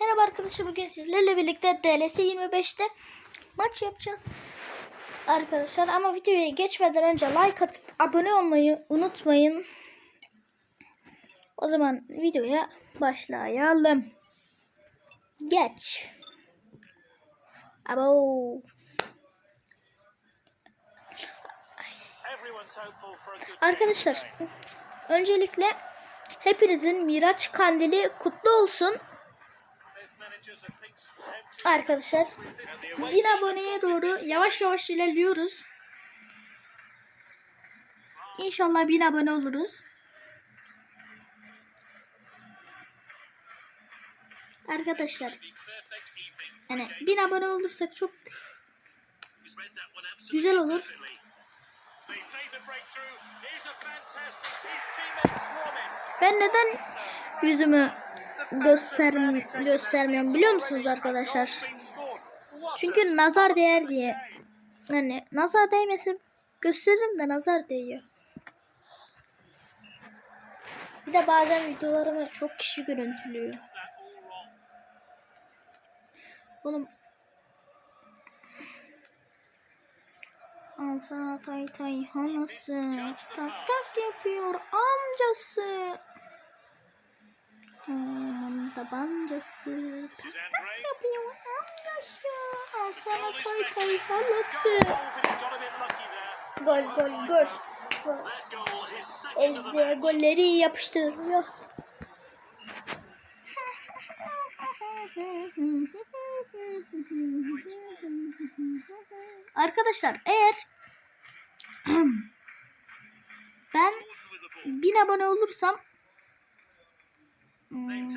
Merhaba arkadaşlar bugün sizlerle birlikte DLS 25'te maç yapacağız. Arkadaşlar ama videoya geçmeden önce like atıp abone olmayı unutmayın. O zaman videoya başlayalım. Geç. Abo. Arkadaşlar öncelikle hepinizin Miraç Kandili kutlu olsun. Arkadaşlar bin aboneye doğru yavaş yavaş ilerliyoruz. İnşallah bin abone oluruz. Arkadaşlar yani bin abone olursak çok güzel olur. Ben neden yüzümü gösterm göstermiyorum biliyor musunuz arkadaşlar? Çünkü nazar değer diye. Yani nazar değmesin gösteririm de nazar değiyor. Bir de bazen videolarımı çok kişi görüntülüyor. Oğlum Al sana tay tay hanası tak tak yapıyor amcası. Aman tabancası. Tak tak yapıyor amcası. Al sana tay tay halası Gol gol gol. Gol. Eze golleri yapıştırıyor. Arkadaşlar eğer ben bin abone olursam hmm,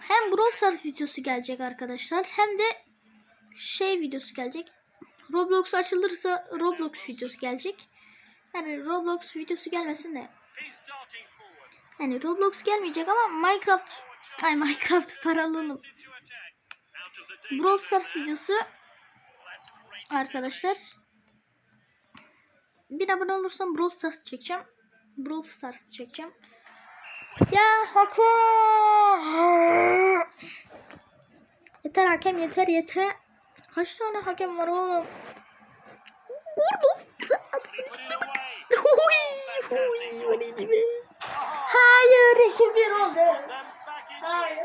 hem Brawl Stars videosu gelecek arkadaşlar hem de şey videosu gelecek. Roblox açılırsa Roblox videosu gelecek. Yani Roblox videosu gelmesin de. Yani Roblox gelmeyecek ama Minecraft ay Minecraft paralelım. Brawl Stars videosu arkadaşlar. Bir abone olursam Brawl Stars çekeceğim. Brawl Stars çekeceğim. Ya hakem. Yeter hakem yeter yeter. Kaç tane hakem var oğlum? Gibi. Hayır 2-1 oldu. Hayır.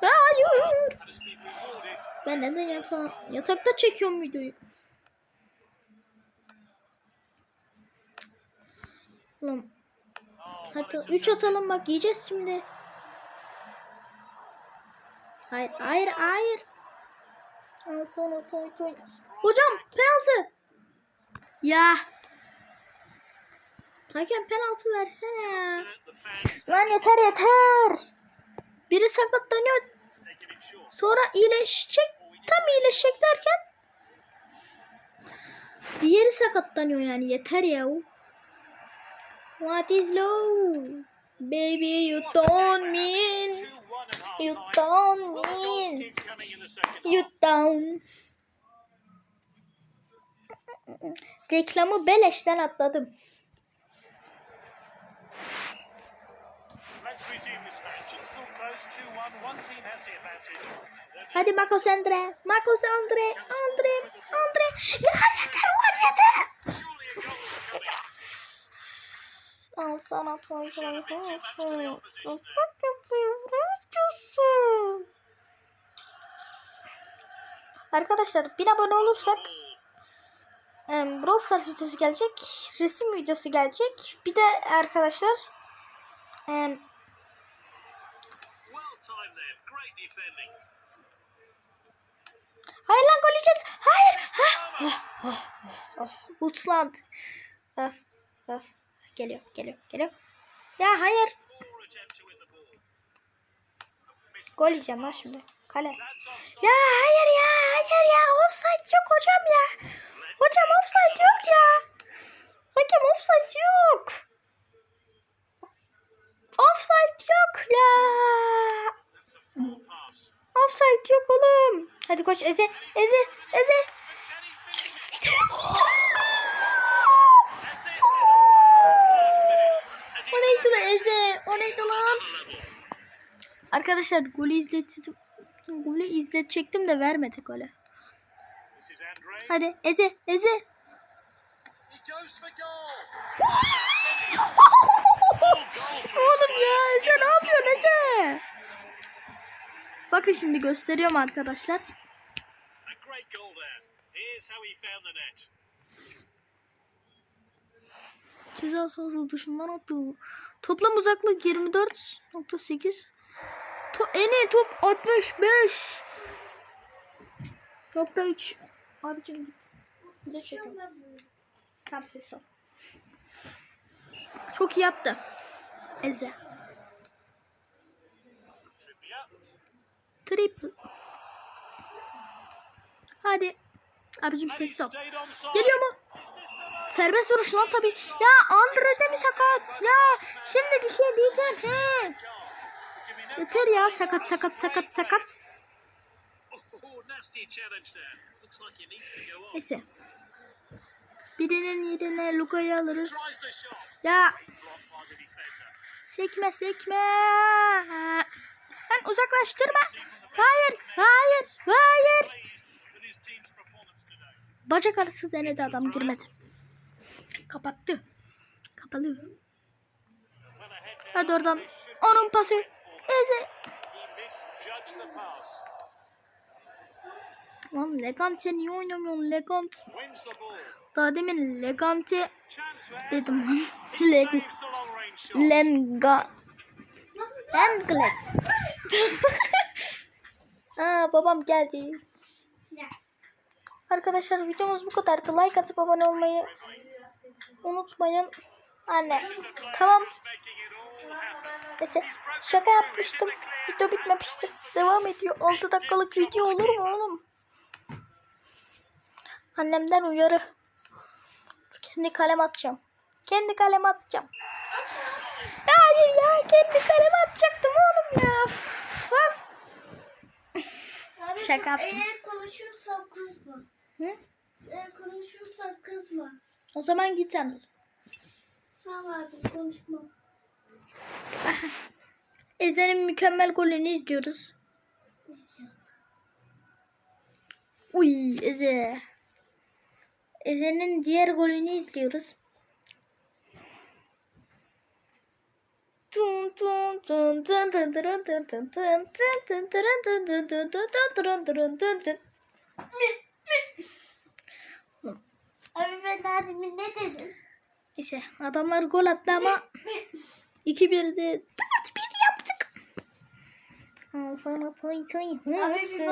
Hayır. Ben neden yata yatakta çekiyorum videoyu? Ulan hadi 3 atalım bak yiyeceğiz şimdi. Hayır hayır hayır. Al sonra toy toy. Hocam penaltı. Ya. Hakem penaltı versene ya. Lan yeter yeter. Biri sakatlanıyor. Sonra iyileşecek. Tam iyileşecek derken. Diğeri sakatlanıyor yani yeter ya. What is low? Baby you don't mean. You don't mean. You don't. Reklamı beleşten atladım. Hadi Marcos Andre. Marcos Andre. Andre. Andre. Ya yeter lan yeter. Al sana opposition there. Bak yapıyor. Bırakıyorsun. Arkadaşlar bir abone olursak em, Brawl Stars videosu gelecek. Resim videosu gelecek. Bir de arkadaşlar em, Well timed there. Great defending. Hayır lan gol yiyeceğiz. Hayır. Ha. Utland. Öf. Öf. Geliyor. Geliyor. Geliyor. Ya hayır. Gol yiyeceğim lan şimdi. Kale. Ya hayır ya. Hayır ya. Offside yok hocam ya. Hadi koş Eze. Eze. Eze. o neydi lan Eze? O neydi lan? Arkadaşlar golü izletim. Golü izletecektim de vermedi golü. Hadi Eze. Eze. Oğlum ya sen ne yapıyorsun Eze? Bakın şimdi gösteriyorum arkadaşlar. Here's how he found the net. Ceza sahası dışından attı. Toplam uzaklık 24.8. To en iyi top 65. Nokta 3. Abicim git. Bir de çekin. Tam ses ol. Çok iyi yaptı. Eze. Triple. Hadi. Abicim sessiz ol. Geliyor mu? Serbest vuruş lan tabi. Ya Andres de mi sakat? Ya şimdi bir şey diyeceğim. He. Yeter ya sakat sakat sakat sakat. Neyse. Birinin yerine Luka'yı alırız. Ya. Sekme sekme. Sen uzaklaştırma. Hayır hayır hayır. Bacak arası denedi adam girmedi. Kapattı. Kapalı. Hadi oradan. Onun pası. Eze. Lan Legante niye oynamıyorsun Legante? Daha demin Legante dedim lan. Leg Lenga Lenglet. Aa babam geldi. Arkadaşlar videomuz bu kadardı. Like atıp abone olmayı unutmayın. Anne. Tamam. Neyse şaka yapmıştım. Video bitmemişti. Devam ediyor. 6 dakikalık video olur mu oğlum? Annemden uyarı. Kendi kalem atacağım. Kendi kalem atacağım. Hayır ya kendi kalem atacaktım oğlum ya. Şaka yaptım. Eğer konuşursam kızma. Hı? Eğer konuşursam kızma. O zaman git Anıl. Tamam abi konuşmam. Eze'nin mükemmel golünü izliyoruz. İstiyorum. Uy Eze. Eze'nin diğer golünü izliyoruz. Tun tun tun tun tun tun tun tun tun tun tun tun tun tun tun tun tun tun tun. Abi ben daha ne dedim? Neyse adamlar gol attı ama 2-1'de 4-1 yaptık. Al sana toy toy hırsı.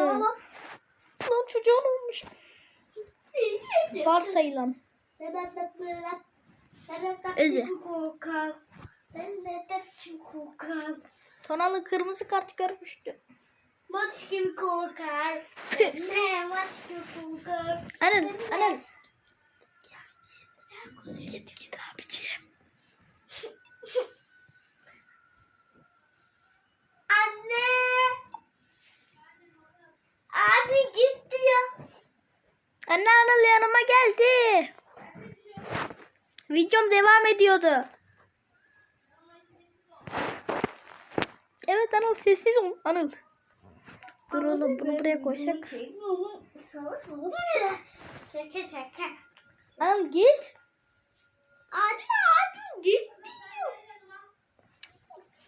Lan çocuğun olmuş. Varsayılan. Eze. Tonalı kırmızı kart görmüştü. Maç kim korkar? ne maç kim korkar? Anıl. de- Git git abiciğim. Anne! Abi gitti ya. Anne Anıl yanıma geldi. Videom devam ediyordu. Evet Anıl sessiz ol. Anıl. Dur oğlum bunu buraya koysak. Oğlum salak olur ya. Şaka şaka. Anıl git. Anne abi gitti.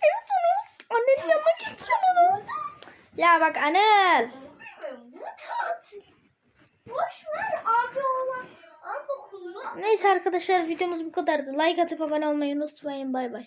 Evet Anıl. Annenin yanına gideceğim. Ya bak Anıl. Bu tatil. Boş ver abi olan. Neyse arkadaşlar videomuz bu kadardı. Like atıp abone olmayı unutmayın. Bay bay.